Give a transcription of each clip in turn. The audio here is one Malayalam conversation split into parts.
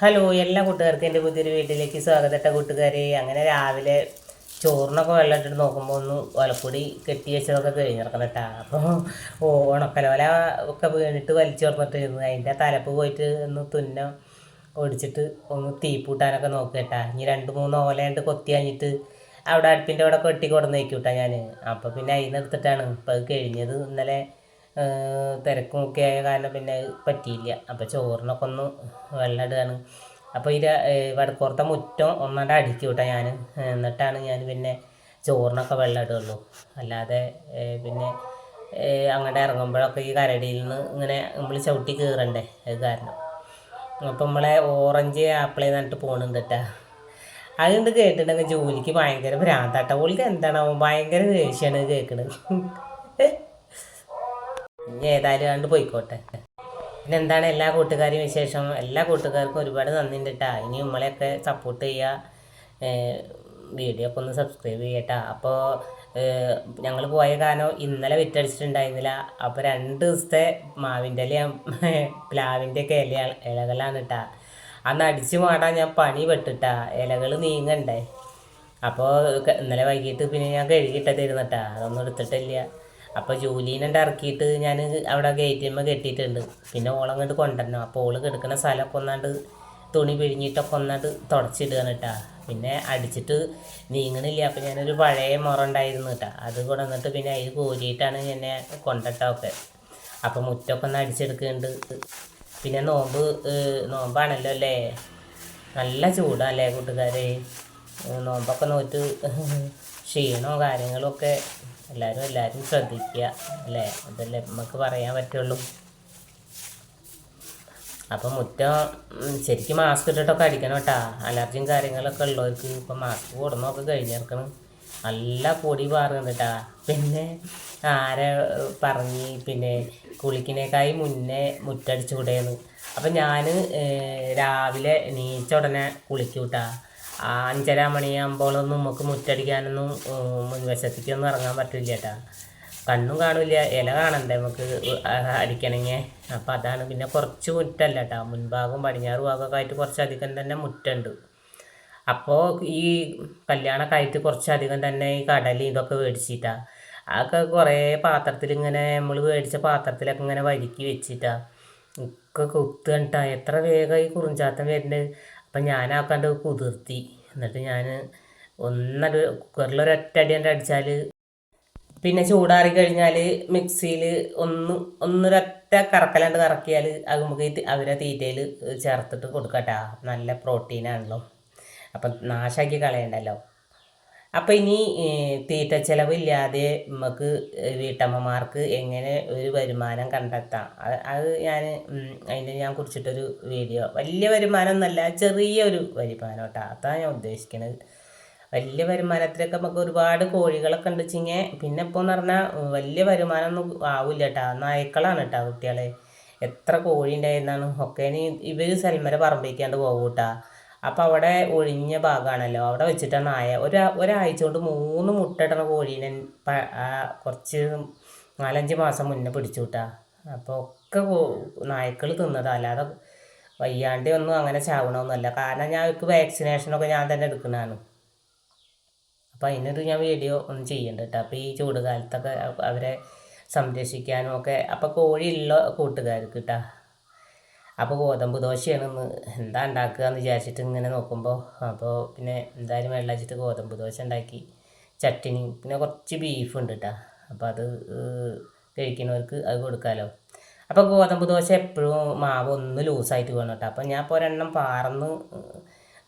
ഹലോ എല്ലാ കൂട്ടുകാർക്കും എന്റെ പുതിയൊരു വീട്ടിലേക്ക് സ്വാഗതട്ട കൂട്ടുകാരെ. അങ്ങനെ രാവിലെ ചോറിനൊക്കെ വെള്ളം ഇട്ടിട്ട് നോക്കുമ്പോൾ ഒന്ന് ഒലപ്പൊടി കെട്ടി വെച്ചതൊക്കെ കഴിഞ്ഞിറക്കണം കേട്ടാ അപ്പോൾ ഉണക്കലോല ഒക്കെ വീണിട്ട് വലിച്ചു തുറന്നിട്ടിരുന്നു അതിന്റെ തലപ്പ് പോയിട്ട് ഒന്ന് തുന്ന ഒടിച്ചിട്ട് ഒന്ന് തീപ്പൂട്ടാനൊക്കെ നോക്കുക കേട്ടാ ഇനി രണ്ട് മൂന്ന് ഓലയുണ്ട് കൊത്തി കഴിഞ്ഞിട്ട് അവിടെ അടുപ്പിന്റെ അവിടെ കെട്ടി കൊടുന്ന് കേട്ടാ ഞാൻ അപ്പോൾ പിന്നെ അതിൽ നിന്ന് എടുത്തിട്ടാണ് ഇപ്പോൾ കഴിഞ്ഞത്. ഇന്നലെ ഏഹ് തിരക്കും ഒക്കെ ആയ കാരണം പിന്നെ പറ്റിയില്ല. അപ്പോൾ ചോറിനൊക്കെ ഒന്ന് വെള്ളം ഇടുകയാണ് അപ്പോൾ ഇത് വടക്കോർത്ത മുറ്റം ഒന്നാണ്ട് അടിക്കും കേട്ടോ ഞാൻ എന്നിട്ടാണ് ഞാൻ പിന്നെ ചോറിനൊക്കെ വെള്ളം ഇടുള്ളൂ അല്ലാതെ പിന്നെ അങ്ങോട്ട് ഇറങ്ങുമ്പോഴൊക്കെ ഈ കരടിയിൽ നിന്ന് ഇങ്ങനെ നമ്മൾ ചവിട്ടി കയറണ്ടേ അത് കാരണം. അപ്പം നമ്മളെ ഓറഞ്ച് ആപ്പിൾ എന്നിട്ട് പോകുന്നുണ്ട് കേട്ടാ അതുകൊണ്ട് കേട്ടിട്ടുണ്ടെങ്കിൽ ജോലിക്ക് ഭയങ്കര ഭ്രാന്താട്ട. ഓൾക്ക് എന്താണാവും ഭയങ്കര ദേഷ്യമാണ് കേൾക്കണത് ഇനി ഏതായാലും കണ്ട് പോയിക്കോട്ടെ. പിന്നെ എന്താണ് എല്ലാ കൂട്ടുകാരും വിശേഷം? എല്ലാ കൂട്ടുകാർക്കും ഒരുപാട് നന്ദിയുണ്ട് കേട്ടാ ഇനി നമ്മളെയൊക്കെ സപ്പോർട്ട് ചെയ്യുക വീഡിയോ ഒക്കെ ഒന്ന് സബ്സ്ക്രൈബ് ചെയ്യട്ടാ. അപ്പോൾ ഞങ്ങൾ പോയ കാരണം ഇന്നലെ വിറ്റടിച്ചിട്ടുണ്ടായിരുന്നില്ല. അപ്പോൾ രണ്ട് ദിവസത്തെ മാവിന്റെ ഇല പ്ലാവിന്റെ ഒക്കെ ഇല ഇലകളാണ് കേട്ടാ അന്ന് അടിച്ചു മാടാൻ ഞാൻ പണി പെട്ടിട്ടാ ഇലകൾ നീങ്ങണ്ടേ. അപ്പോൾ ഇന്നലെ വൈകിട്ട് പിന്നെ ഞാൻ കഴുകിയിട്ടേ തരുന്നിട്ടാ അതൊന്നും എടുത്തിട്ടില്ല. അപ്പോൾ ജൂലീനെ ഇറക്കിയിട്ട് ഞാൻ അവിടെ ഗേറ്റിന്മേ കെട്ടിയിട്ടുണ്ട്. പിന്നെ ഓളങ്ങോട്ട് കൊണ്ടുവരണം. അപ്പോൾ ഓൾ കിടക്കുന്ന സ്ഥലമൊക്കെ ഒന്നാണ്ട് തുണി പിഴിഞ്ഞിട്ടൊക്കെ ഒന്നാണ്ട് തുടച്ചിടുകയാണ് കേട്ടാ പിന്നെ അടിച്ചിട്ട് നീങ്ങണില്ല. അപ്പോൾ ഞാനൊരു പഴയ മുറ ഉണ്ടായിരുന്നു കേട്ടാ അത് കൊണ്ടുവന്നിട്ട് പിന്നെ അതിൽ കോരിയിട്ടാണ് എന്നെ കൊണ്ടിട്ടൊക്കെ അപ്പോൾ മുറ്റമൊക്കെ ഒന്ന് അടിച്ചെടുക്കുന്നുണ്ട്. പിന്നെ നോമ്പ് നോമ്പാണല്ലോ അല്ലേ? നല്ല ചൂടാല്ലേ കൂട്ടുകാരെ? നോമ്പൊക്കെ നോറ്റ് ക്ഷീണവും കാര്യങ്ങളും ഒക്കെ എല്ലാവരും എല്ലാവരും ശ്രദ്ധിക്കുക അല്ലേ? അതല്ലേ നമുക്ക് പറയാൻ പറ്റുള്ളൂ. അപ്പം മുറ്റം ശരിക്കും മാസ്ക് ഇട്ടിട്ടൊക്കെ അടിക്കണം കേട്ടാ. അലർജിയും കാര്യങ്ങളൊക്കെ ഉള്ളവർക്ക് ഇപ്പം മാസ്ക് കൊടുന്നൊക്കെ കഴിഞ്ഞിറക്കണം നല്ല പൊടി പാറുന്നുണ്ട് കേട്ടാ പിന്നെ ആരെ പറഞ്ഞ് പിന്നെ കുളിക്കിനേക്കായി മുന്നേ മുറ്റടിച്ചു കൂടെയെന്ന് അപ്പം ഞാൻ രാവിലെ നീച്ച ഉടനെ കുളിക്കും കേട്ടാ ആ അഞ്ചര മണിയാകുമ്പോഴൊന്നും നമുക്ക് മുറ്റടിക്കാനൊന്നും മുൻവശത്തേക്കൊന്നും ഇറങ്ങാൻ പറ്റില്ല കേട്ടാ കണ്ണും കാണില്ല ഇല കാണണ്ടേ നമുക്ക് അടിക്കണമെങ്കിൽ അപ്പം അതാണ് പിന്നെ കുറച്ച് മുറ്റല്ല കേട്ടോ മുൻഭാഗം പടിഞ്ഞാറ് ഭാഗമൊക്കെ ആയിട്ട് കുറച്ചധികം തന്നെ മുറ്റുണ്ട്. അപ്പോൾ ഈ കല്യാണമൊക്കെ ആയിട്ട് കുറച്ചധികം തന്നെ ഈ കടല ഇതൊക്കെ മേടിച്ചിട്ടാ. അതൊക്കെ കുറേ പാത്രത്തിൽ ഇങ്ങനെ നമ്മൾ മേടിച്ച പാത്രത്തിലൊക്കെ ഇങ്ങനെ വഴുക്കി വെച്ചിട്ടാ. ഒക്കെ കുത്തുകണ്ടാ എത്ര വേഗം ഈ കുറിഞ്ചാത്തം വരുന്നത്? അപ്പം ഞാൻ ആ കണ്ട് കുതിർത്തി. എന്നിട്ട് ഞാൻ ഒന്നൊരു കുക്കറിൽ ഒരൊറ്റ അടി കണ്ട് അടിച്ചാൽ പിന്നെ ചൂടാറി കഴിഞ്ഞാൽ മിക്സിയിൽ ഒന്ന് ഒന്നൊരൊറ്റ കറക്കലാണ്ട് കറക്കിയാൽ അത് അവരെ തീറ്റയിൽ ചേർത്തിട്ട് കൊടുക്കട്ടാ. നല്ല പ്രോട്ടീനാണല്ലോ. അപ്പം നാശാക്കി കളയണ്ടല്ലോ. അപ്പം ഇനി തീറ്റ ചിലവില്ലാതെ നമുക്ക് വീട്ടമ്മമാർക്ക് എങ്ങനെ ഒരു വരുമാനം കണ്ടെത്താം? അത് ഞാൻ അതിന്റെ ഞാൻ കുറിച്ചിട്ടൊരു വീഡിയോ. വലിയ വരുമാനം എന്നല്ല ചെറിയൊരു വരുമാനം കേട്ടോ. അതാണ് ഞാൻ ഉദ്ദേശിക്കുന്നത് വലിയ വരുമാനത്തിലൊക്കെ നമുക്ക് ഒരുപാട് കോഴികളൊക്കെ ഉണ്ട് വെച്ചിങ്ങനെ പിന്നെ ഇപ്പോൾ എന്ന് പറഞ്ഞാൽ വലിയ വരുമാനമൊന്നും ആവില്ല കേട്ടോ. നായ്ക്കളാണ് കേട്ടോ കുട്ടികളെ. എത്ര കോഴി ഉണ്ടായിരുന്നാണ് ഒക്കെ ഇനി ഇവർ സൽമര പറമ്പിക്കാണ്ട് പോകും കേട്ടോ. അപ്പോൾ അവിടെ ഒഴിഞ്ഞ ഭാഗമാണല്ലോ. അവിടെ വെച്ചിട്ടാണ് നായ. ഒരു ഒരാഴ്ച കൊണ്ട് മൂന്ന് മുട്ട ഇടണ കോഴീനെ കുറച്ച് നാലഞ്ച് മാസം മുന്നേ പിടിച്ചു കിട്ടാ അപ്പോൾ ഒക്കെ നായ്ക്കൾ തിന്നതാ. അല്ലാതെ വയ്യാണ്ട് ഒന്നും അങ്ങനെ ചാവണമെന്നല്ല കാരണം ഞാൻ അവർക്ക് വാക്സിനേഷനൊക്കെ ഞാൻ തന്നെ എടുക്കുന്നതാണ്. അപ്പോൾ അതിനൊരു ഞാൻ വീഡിയോ ഒന്നും ചെയ്യണ്ട കേട്ടോ അപ്പോൾ ഈ ചൂട് കാലത്തൊക്കെ അവരെ സംരക്ഷിക്കാനും ഒക്കെ. അപ്പോൾ കോഴിയുള്ള കൂട്ടുകാർക്ക് കേട്ടോ അപ്പോൾ ഗോതമ്പ് ദോശയാണ് ഇന്ന് എന്താ ഉണ്ടാക്കുക എന്ന് വിചാരിച്ചിട്ട് ഇങ്ങനെ നോക്കുമ്പോൾ അപ്പോൾ പിന്നെ എന്തായാലും വെള്ളം വെച്ചിട്ട് ഗോതമ്പ് ദോശ ഉണ്ടാക്കി ചട്ടിനി പിന്നെ കുറച്ച് ബീഫ് ഉണ്ട് കേട്ടോ അപ്പോൾ അത് കഴിക്കുന്നവർക്ക് അത് കൊടുക്കാമല്ലോ അപ്പോൾ ഗോതമ്പ് ദോശ എപ്പോഴും മാവ് ഒന്ന് ലൂസായിട്ട് വേണം കേട്ടോ അപ്പോൾ ഞാൻ ഇപ്പോൾ ഒരെണ്ണം പാർന്ന്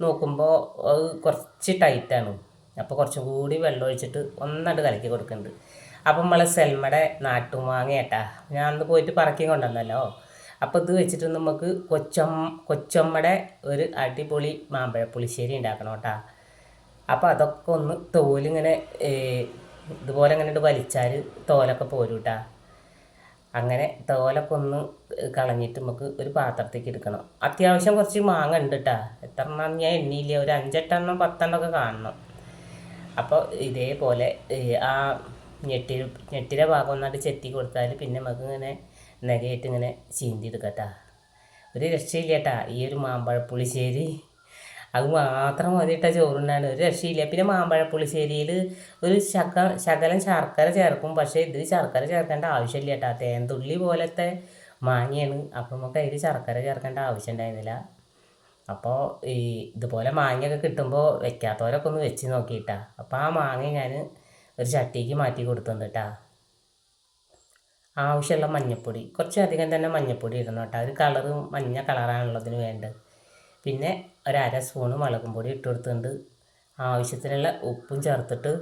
നോക്കുമ്പോൾ അത് കുറച്ച് ടൈറ്റാണ് അപ്പോൾ കുറച്ചും കൂടി വെള്ളം ഒഴിച്ചിട്ട് ഒന്നണ്ട് കലക്കി കൊടുക്കുന്നുണ്ട് അപ്പം നമ്മളെ സെൽമയുടെ നാട്ടുമാങ്ങ ഏട്ടാ ഞാൻ അന്ന് പോയിട്ട് പറക്കി കൊണ്ടുവന്നല്ലോ. അപ്പോൾ ഇത് വെച്ചിട്ട് നമുക്ക് കൊച്ചം കൊച്ചമ്മയുടെ ഒരു അടിപൊളി മാമ്പഴ പുളിശ്ശേരി ഉണ്ടാക്കണം കേട്ടോ. അപ്പോൾ അതൊക്കെ ഒന്ന് തോലിങ്ങനെ ഇതുപോലെ ഇങ്ങനെ വലിച്ചാൽ തോലൊക്കെ പോരും കേട്ടോ. അങ്ങനെ തോലൊക്കെ ഒന്ന് കളഞ്ഞിട്ട് നമുക്ക് ഒരു പാത്രത്തേക്ക് എടുക്കണം. അത്യാവശ്യം കുറച്ച് മാങ്ങ ഉണ്ട് കേട്ടോ. എത്ര എണ്ണം ഞാൻ എണ്ണിയില്ല ഒരു അഞ്ചെട്ടെണ്ണം പത്തെണ്ണം ഒക്കെ കാണണം. അപ്പോൾ ഇതേപോലെ ആ ഞെട്ടി ഞെട്ടിയുടെ ഭാഗം ഒന്നായിട്ട് ചെത്തി കൊടുത്താൽ പിന്നെ നമുക്ക് ഇങ്ങനെ നഗയായിട്ട് ഇങ്ങനെ ചീന്തി എടുക്കട്ടാ ഒരു രക്ഷയില്ല കേട്ടാ. ഈ ഒരു മാമ്പഴപ്പുളിശ്ശേരി അത് മാത്രം മതിയിട്ട ചോറുണ്ടാണ് ഒരു രക്ഷയില്ല. പിന്നെ മാമ്പഴപ്പുളിശ്ശേരിയിൽ ഒരു ശക ശകലം ശർക്കര ചേർക്കും. പക്ഷേ ഇതിൽ ശർക്കര ചേർക്കേണ്ട ആവശ്യമില്ല കേട്ടാ. തേൻതുള്ളി പോലത്തെ മാങ്ങയാണ്. അപ്പം നമുക്ക് അതിൽ ശർക്കര ചേർക്കേണ്ട ആവശ്യം ഉണ്ടായിരുന്നില്ല. അപ്പോൾ ഈ ഇതുപോലെ മാങ്ങയൊക്കെ കിട്ടുമ്പോൾ വെക്കാത്തവരൊക്കെ ഒന്ന് വെച്ച് നോക്കിയിട്ടാ. അപ്പോൾ ആ മാങ്ങ ഞാൻ ഒരു ചട്ടിക്ക് മാറ്റി കൊടുത്തു കേട്ടാ. ആവശ്യമുള്ള മഞ്ഞൾപ്പൊടി കുറച്ചധികം തന്നെ മഞ്ഞൾപ്പൊടി ഇടണം കേട്ടോ. ഒരു കളറ് മഞ്ഞ കളറാണുള്ളതിന് വേണ്ടത്. പിന്നെ ഒരര സ്പൂണ് മുളകും പൊടി ഇട്ട് കൊടുത്തിട്ടുണ്ട്. ആവശ്യത്തിനുള്ള ഉപ്പും ചേർത്തിട്ട്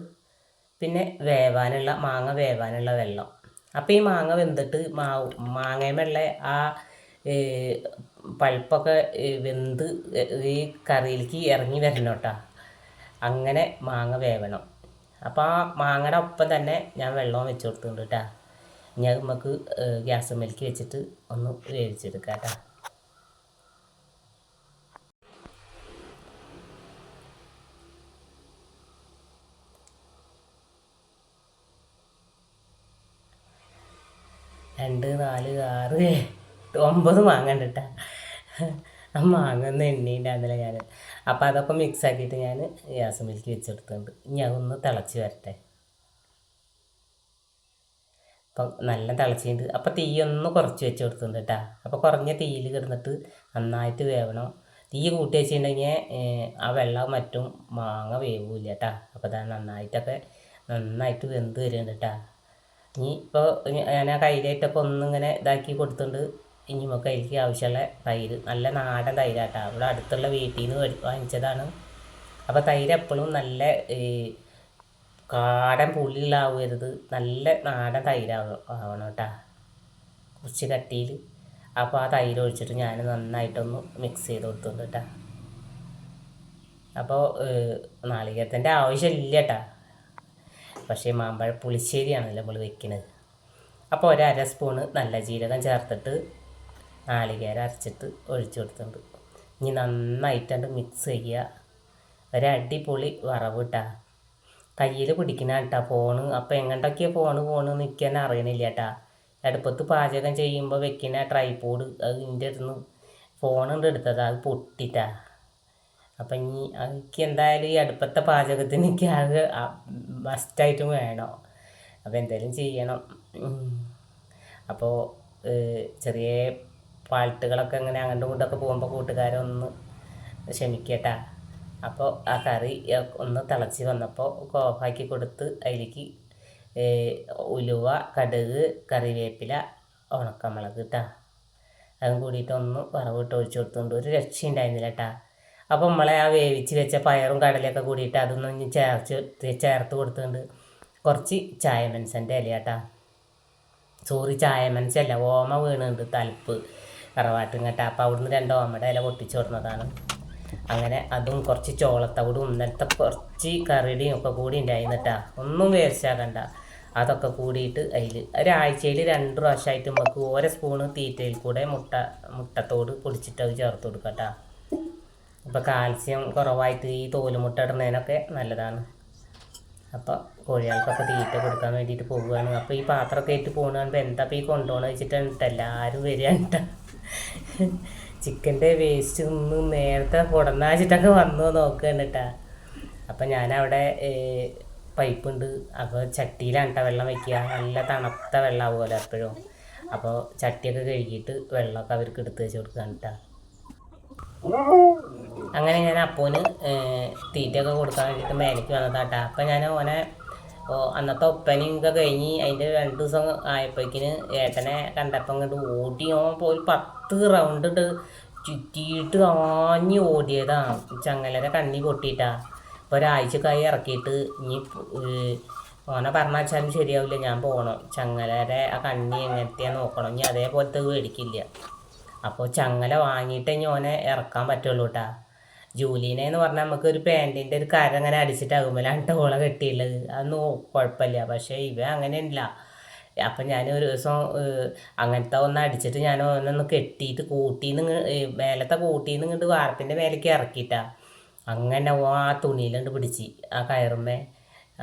പിന്നെ വേവാനുള്ള മാങ്ങ വേവാനുള്ള വെള്ളം. അപ്പോൾ ഈ മാങ്ങ വെന്തിട്ട് മാ മാങ്ങയുമുള്ള ആ പൾപ്പൊക്കെ വെന്ത് ഈ കറിയിലേക്ക് ഇറങ്ങി വരണം കേട്ടോ. അങ്ങനെ മാങ്ങ വേവണം. അപ്പോൾ ആ മാങ്ങയുടെ ഒപ്പം തന്നെ ഞാൻ വെള്ളവും വെച്ച് കൊടുത്തിട്ടുണ്ട് കേട്ടോ. അത് നമുക്ക് ഗ്യാസ് മേലേക്ക് വെച്ചിട്ട് ഒന്ന് വേവിച്ചെടുക്കാം കേട്ടോ. രണ്ട് നാല് ആറ് എട്ട് ഒമ്പത് മാങ്ങ കേട്ടോ. ആ മാങ്ങ എണ്ണീന്റെ എണ്ണീണ്ടായിരുന്നില്ല ഞാൻ അപ്പോൾ അതൊക്കെ മിക്സ് ആക്കിയിട്ട് ഞാൻ ഗ്യാസ് മിൽക്ക് വെച്ചെടുത്തിട്ടുണ്ട്. ഇനി അതൊന്ന് തിളച്ച് വരട്ടെ. അപ്പം നല്ല തിളച്ചിട്ടുണ്ട്. അപ്പോൾ തീ ഒന്ന് കുറച്ച് വെച്ച് കൊടുത്തിട്ടുണ്ട് കേട്ടോ. അപ്പോൾ കുറഞ്ഞ തീയിൽ കിടന്നിട്ട് നന്നായിട്ട് വേവണം. തീ കൂട്ടി വെച്ചിട്ടുണ്ടെങ്കിൽ ആ വെള്ളം മറ്റും മാങ്ങ വേവില്ല കേട്ടോ. അപ്പോൾ അതാ നന്നായിട്ടൊക്കെ നന്നായിട്ട് വെന്ത് വരുന്നുണ്ട് കേട്ടോ. ഇനി ഇപ്പോൾ ഞാൻ ആ കയ്യിലായിട്ടൊക്കെ ഒന്നിങ്ങനെ ഇതാക്കി കൊടുത്തിട്ടുണ്ട്. ഇനി നമുക്ക് അതിലേക്ക് ആവശ്യമുള്ള തൈര് നല്ല നാടൻ തൈരാട്ടോ ഇവിടെ അടുത്തുള്ള വീട്ടിൽ നിന്ന് വാങ്ങിച്ചതാണ്. അപ്പോൾ തൈര് എപ്പോഴും നല്ല കാടൻ പുളിയിലാവരുത്. നല്ല നാടൻ തൈരാവണം ആവണം കേട്ടോ. കുറച്ച് കട്ടിയിൽ അപ്പോൾ ആ തൈര് ഒഴിച്ചിട്ട് ഞാൻ നന്നായിട്ടൊന്ന് മിക്സ് ചെയ്ത് കൊടുത്തുണ്ട് കേട്ടോ. അപ്പോൾ നാളികേരത്തിന്റെ ആവശ്യമില്ല കേട്ടോ. പക്ഷേ മാമ്പഴ പുളിശ്ശേരിയാണല്ലോ നമ്മൾ വെക്കുന്നത് അപ്പോൾ ഒരു അര സ്പൂണ് നല്ല ജീരകം ചേർത്തിട്ട് നാളികേരം അരച്ചിട്ട് ഒഴിച്ചു കൊടുത്തിട്ടുണ്ട്. ഇനി നന്നായിട്ടുണ്ട് മിക്സ് ചെയ്യുക ഒരടിപൊളി വറവ് ഇട്ടാ കയ്യിൽ പിടിക്കുന്ന കേട്ടാ ഫോണ് അപ്പോൾ എങ്ങോട്ടൊക്കെയാണ് ഫോണ് പോകണം നിൽക്കുക തന്നെ അറിയണില്ല കേട്ടാ അടുപ്പത്ത് പാചകം ചെയ്യുമ്പോൾ വെക്കുന്ന ട്രൈപോഡ് അത് എന്റെ അടുത്ത് ഫോണുണ്ട് എടുത്തത് അത് പൊട്ടിട്ടാ. അപ്പം ഇനി എനിക്ക് എന്തായാലും ഈ അടുപ്പത്തെ പാചകത്തിന് എനിക്ക് അത് മസ്റ്റായിട്ടും വേണം. അപ്പോൾ എന്തായാലും ചെയ്യണം. അപ്പോൾ ചെറിയ പാൾട്ടുകളൊക്കെ ഇങ്ങനെ അങ്ങോട്ടും ഇങ്ങോട്ടൊക്കെ പോകുമ്പോൾ കൂട്ടുകാരൊന്ന് ക്ഷമിക്കട്ടാ. അപ്പോൾ ആ കറി ഒന്ന് തിളച്ച് വന്നപ്പോൾ ഓഫാക്കി കൊടുത്ത് അതിലേക്ക് ഉലുവ കടുക് കറിവേപ്പില ഉണക്കമുളക് കേട്ടാ അതും കൂടിയിട്ട് ഒന്ന് വറവിട്ട് ഒഴിച്ചു കൊടുത്തുകൊണ്ട് ഒരു രക്ഷയുണ്ടായിരുന്നില്ല കേട്ടാ അപ്പോൾ നമ്മളെ ആ വേവിച്ച് വെച്ച പയറും കടലയൊക്കെ കൂടിയിട്ട് അതൊന്നും ചേർച്ച് ചേർത്ത് കൊടുത്തുകൊണ്ട് കുറച്ച് ചായ മെൻസന്റെ ഇല കേട്ടാ സോറി ചായ മനസ്സല്ല ഓമ വീണുണ്ട് തലപ്പ് കറവാട്ടും കേട്ടാ അപ്പോൾ അവിടുന്ന് രണ്ട് ഓമയുടെ ഇല പൊട്ടിച്ചു കൊടുക്കുന്നതാണ് അങ്ങനെ അതും കുറച്ച് ചോളത്തവിടും ഇന്നലത്തെ കുറച്ച് കറിയുടെയും ഒക്കെ കൂടി ഉണ്ടായിരുന്നിട്ടാ. ഒന്നും വേസ്റ്റാക്കണ്ട അതൊക്കെ കൂടിയിട്ട് അതിൽ ഒരാഴ്ചയിൽ രണ്ട് പ്രാവശ്യമായിട്ട് നമുക്ക് ഓരോ സ്പൂണ് തീറ്റയിൽ കൂടെ മുട്ട മുട്ടത്തോട് പൊടിച്ചിട്ട് അത് ചേർത്ത് കൊടുക്കട്ടാ. ഇപ്പം കാൽസ്യം കുറവായിട്ട് ഈ തോലുമുട്ട ഇടുന്നതിനൊക്കെ നല്ലതാണ്. അപ്പോൾ കോഴികൾക്കൊക്കെ തീറ്റ കൊടുക്കാൻ വേണ്ടിയിട്ട് പോവുകയാണ്. അപ്പോൾ ഈ പാത്രമൊക്കെ ആയിട്ട് പോകുന്നത് എന്താ ഇപ്പോൾ ഈ കൊണ്ടുപോകണമെന്ന് വെച്ചിട്ട് എല്ലാവരും വരികയാണ് കേട്ടോ ചിക്കന്റെ വേസ്റ്റ് ഒന്ന് നേരത്തെ കുടന്നാച്ചിട്ടൊക്കെ വന്നു നോക്കുകയാണ് കേട്ടാ അപ്പം ഞാനവിടെ പൈപ്പുണ്ട്. അപ്പോൾ ചട്ടിയിലാണ് വെള്ളം വയ്ക്കുക നല്ല തണുത്ത വെള്ളമാവുമല്ലോ എപ്പോഴും. അപ്പോൾ ചട്ടിയൊക്കെ കഴുകിയിട്ട് വെള്ളമൊക്കെ അവർക്ക് എടുത്ത് വെച്ച് കൊടുക്കുകയാണ് കേട്ടോ അങ്ങനെ ഞാൻ അപ്പോന് തീറ്റയൊക്കെ കൊടുക്കാൻ വേണ്ടിയിട്ട് മേലേക്ക് വന്നതാട്ടാ അപ്പം ഞാൻ ഓനെ ഓ, അന്നത്തെ ഒപ്പനയും ഒക്കെ കഴിഞ്ഞ് അതിന്റെ രണ്ട് ദിവസം ആയപ്പോഴേക്കിന് ഏട്ടനെ കണ്ടപ്പോൾ ഇങ്ങോട്ട് ഓടി. ഓൻ ഒരു പത്ത് റൗണ്ട് ഇട്ട് ചുറ്റിയിട്ട് ആഞ്ഞ് ഓടിയതാണ് ചങ്ങലരെ കണ്ണി പൊട്ടിയിട്ടാണ് ഇപ്പോൾ ഒരാഴ്ചക്കായി ഇറക്കിയിട്ട് ഇനി ഓനെ പറഞ്ഞാൽ വെച്ചാലും ശരിയാവില്ല. ഞാൻ പോകണം ചങ്ങലരെ ആ കണ്ണി എങ്ങനത്തെയാണ് നോക്കണം. ഇനി അതേപോലത്തെ മേടിക്കില്ല. അപ്പോൾ ചങ്ങല വാങ്ങിയിട്ട് ഇനി ഓനെ ഇറക്കാൻ പറ്റുള്ളൂ കേട്ടാ ജൂലീനെ എന്ന് പറഞ്ഞാൽ നമുക്ക് ഒരു പാന്റിന്റെ ഒരു കര അങ്ങനെ അടിച്ചിട്ടാകുമ്പോഴാണ് ടോള കെട്ടിയുള്ളത്. അതൊന്നും കുഴപ്പമില്ല പക്ഷേ ഇവ അങ്ങനെ ഇല്ല അപ്പം ഞാൻ ഒരു ദിവസം അങ്ങനത്തെ ഒന്ന് അടിച്ചിട്ട് ഞാൻ ഓനൊന്ന് കെട്ടിയിട്ട് കൂട്ടി നിന്ന് മേലത്തെ കൂട്ടിന്ന് ഇങ്ങോട്ട് വാർപ്പിന്റെ മേലേക്ക് ഇറക്കിയിട്ടാ. അങ്ങനെ ആ തുണിയിലുണ്ട് പിടിച്ച് ആ കയറുമ്മേ.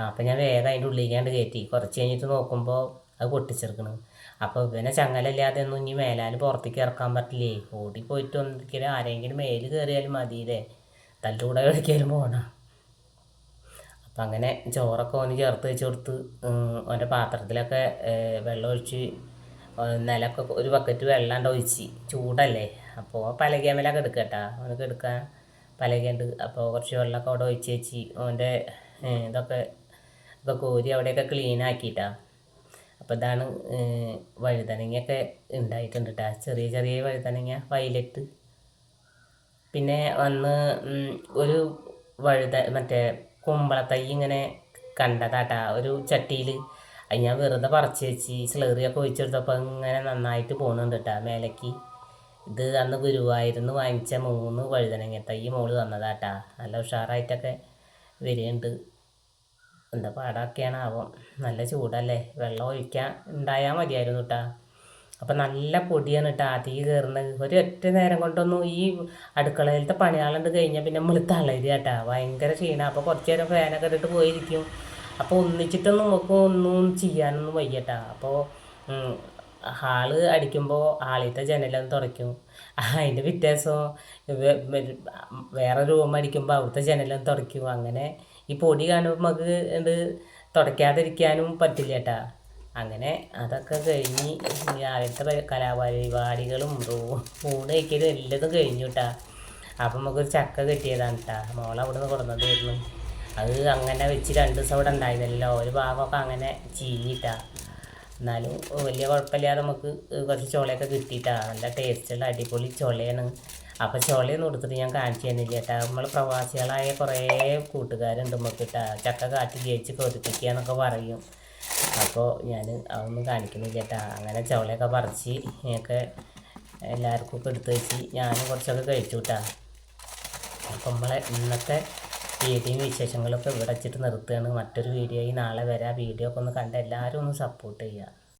അപ്പം ഞാൻ വേഗം അതിന്റെ ഉള്ളിലേക്കാണ്ട് കയറ്റി കുറച്ച് കഴിഞ്ഞിട്ട് നോക്കുമ്പോൾ അത് പൊട്ടിച്ചെടുക്കണം. അപ്പോൾ ഇവനെ ചങ്ങലല്ലാതെ ഒന്നും ഇനി മേലാൽ പുറത്തേക്ക് ഇറക്കാൻ പറ്റില്ലേ? ഓടി പോയിട്ട് ഒന്നിക്കലും ആരെങ്കിലും മേൽ കയറിയാലും മതിയില്ലേ? തല്ലുകൂടെ കളിക്കാലും പോകണം അപ്പം അങ്ങനെ ചോറൊക്കെ ഓന് ചേർത്ത് വെച്ച് കൊടുത്ത് ഓന്റെ പാത്രത്തിലൊക്കെ വെള്ളം ഒഴിച്ച് നിലൊക്കെ ഒരു ബക്കറ്റ് വെള്ളാണ്ട് ഒഴിച്ച്. ചൂടല്ലേ? അപ്പോൾ പലകേമലൊക്കെ എടുക്കട്ടാ. അവനൊക്കെ എടുക്കാൻ പലകയുണ്ട്. അപ്പോൾ കുറച്ച് വെള്ളമൊക്കെ അവിടെ ഒഴിച്ച് വെച്ച് ഓന്റെ ഇതൊക്കെ ഇതൊക്കെ കോരി അവിടെയൊക്കെ ക്ലീൻ അപ്പോൾ ഇതാണ് വഴുതനങ്ങയൊക്കെ ഉണ്ടായിട്ടുണ്ട് കേട്ടോ ചെറിയ ചെറിയ വഴുതനങ്ങ വയലറ്റ് പിന്നെ അന്ന് ഒരു വഴുത മറ്റേ കുമ്പളത്തൈ ഇങ്ങനെ കണ്ടതാട്ടാ ഒരു ചട്ടിയിൽ അത് ഞാൻ വെറുതെ പറിച്ച് വെച്ച് സ്ലേറിയൊക്കെ ഒഴിച്ചെടുത്തപ്പോൾ ഇങ്ങനെ നന്നായിട്ട് പോകുന്നുണ്ട് കേട്ടാ മേലേക്ക്. ഇത് അന്ന് ഗുരുവായിരുന്നു വാങ്ങിച്ച മൂന്ന് വഴുതനങ്ങ തൈ മോൾ തന്നതാട്ടാ നല്ല ഉഷാറായിട്ടൊക്കെ വരികയുണ്ട് എന്താ പാടാക്കിയാണ് നല്ല ചൂടല്ലേ? വെള്ളം ഒഴിക്കാൻ ഉണ്ടായാൽ മതിയായിരുന്നു കേട്ടാ അപ്പം നല്ല പൊടിയാണ് കേട്ടോ തീ കയറുന്നത് ഒരു ഒറ്റ നേരം കൊണ്ടൊന്നും ഈ അടുക്കളയിലത്തെ പണിയാളുണ്ട് കഴിഞ്ഞാൽ പിന്നെ നമ്മൾ തളരുക കേട്ടാ ഭയങ്കര ക്ഷീണം. അപ്പോൾ കുറച്ച് നേരം ഫാനൊക്കെ ഇട്ടിട്ട് പോയിരിക്കും. അപ്പോൾ ഒന്നിച്ചിട്ടൊന്നും നമുക്ക് ഒന്നും ചെയ്യാനൊന്നും വയ്യട്ടാ അപ്പോൾ ഹാൾ അടിക്കുമ്പോൾ ഹാളിലത്തെ ജനലൊന്ന് തുറയ്ക്കും. അതിന്റെ വ്യത്യാസം വേറെ റൂം അടിക്കുമ്പോൾ അവിടുത്തെ ജനലൊന്ന് തുറയ്ക്കും. അങ്ങനെ ഈ പൊടി കാണുമ്പോൾ നമുക്ക് എന്ത് തുടയ്ക്കാതിരിക്കാനും പറ്റില്ല കേട്ടാ. അങ്ങനെ അതൊക്കെ കഴിഞ്ഞ് രാവിലത്തെ പരി- കലാപരിപാടികളും ഊണ് കഴിക്കലും എല്ലാതും കഴിഞ്ഞു കേട്ടാ അപ്പം നമുക്കൊരു ചക്ക കിട്ടിയതാണ് കേട്ടാ മോൾ അവിടെ നിന്ന് കൊടുന്നതായിരുന്നു അത് അങ്ങനെ വെച്ച് രണ്ട് ദിവസം അവിടെ ഉണ്ടായിരുന്നല്ലോ ഒരു ഭാഗമൊക്കെ അങ്ങനെ ചീഞ്ഞിട്ടാ എന്നാലും വലിയ കുഴപ്പമില്ലാതെ നമുക്ക് കുറച്ച് ചോളയൊക്കെ കിട്ടിയിട്ടാ നല്ല ടേസ്റ്റുള്ള അടിപൊളി ചുളയാണ്. അപ്പോൾ ചോളയൊന്നും കൊടുത്തിട്ട് ഞാൻ കാണിച്ചു തന്നില്ല ചേട്ടാ നമ്മൾ പ്രവാസികളായ കുറേ കൂട്ടുകാരുണ്ട് നമുക്ക് കിട്ടാ ചക്ക കാറ്റ് ജയിച്ച് കൊതിപ്പിക്കുക എന്നൊക്കെ പറയും. അപ്പോൾ ഞാൻ അതൊന്നും കാണിക്കുന്നില്ല ചേട്ടാ അങ്ങനെ ചോളയൊക്കെ പറിച്ച് ഒക്കെ എല്ലാവർക്കും ഒക്കെ എടുത്ത് വെച്ച് ഞാനും കുറച്ചൊക്കെ കഴിച്ചു കേട്ടാ. അപ്പം നമ്മളെ ഇന്നത്തെ വീഡിയോയും വിശേഷങ്ങളൊക്കെ ഇവിടെ വെച്ചിട്ട് നിർത്തുകയാണ്. മറ്റൊരു വീഡിയോയിൽ നാളെ വരാം. വീഡിയോ ഒക്കെ ഒന്ന് കണ്ട് എല്ലാവരും ഒന്ന് സപ്പോർട്ട് ചെയ്യുക.